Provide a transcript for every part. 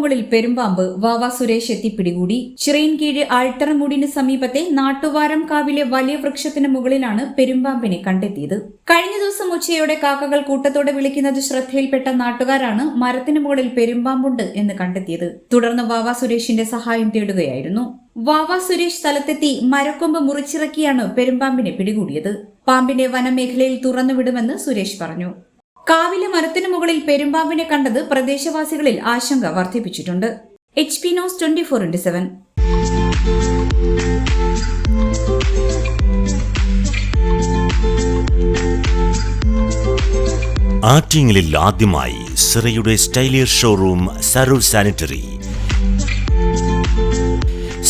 മുകളിൽ പെരുമ്പാമ്പ് വാവ സുരേഷ് എത്തി പിടികൂടി. ചിറയിൻകീഴ് ആൾട്ടർമൂടിന് സമീപത്തെ നാട്ടുവാരം കാവിലെ വലിയ വൃക്ഷത്തിന് മുകളിലാണ് പെരുമ്പാമ്പിനെ കണ്ടെത്തിയത്. കഴിഞ്ഞ ദിവസം ഉച്ചയോടെ കാക്കകൾ കൂട്ടത്തോടെ വിളിക്കുന്നത് ശ്രദ്ധയിൽപ്പെട്ട നാട്ടുകാരാണ് മരത്തിന് മുകളിൽ പെരുമ്പാമ്പുണ്ട് എന്ന് കണ്ടെത്തിയത്. തുടർന്ന് വാവ സുരേഷിന്റെ സഹായം തേടുകയായിരുന്നു. വാവ സുരേഷ് സ്ഥലത്തെത്തി മരക്കൊമ്പ് മുറിച്ചിറക്കിയാണ് പെരുമ്പാമ്പിനെ പിടികൂടിയത്. പാമ്പിനെ വനമേഖലയിൽ തുറന്നുവിടുമെന്ന് സുരേഷ് പറഞ്ഞു. കാവിലെ മരത്തിനു മുകളിൽ പെരുമ്പാമ്പിനെ കണ്ടത് പ്രദേശവാസികളിൽ ആശങ്ക വർദ്ധിപ്പിച്ചിട്ടുണ്ട്. H P news twenty four into seven ആറ്റിങ്ങലിൽ ആദ്യമായി സിറയുടെ സ്റ്റൈലിയർ ഷോറൂം സരൂർ സാനിറ്ററി.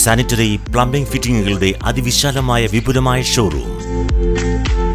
സാനിറ്ററി പ്ലംബിംഗ് ഫിറ്റിംഗുകളുടെ അതിവിശാലമായ വിപുലമായ showroom.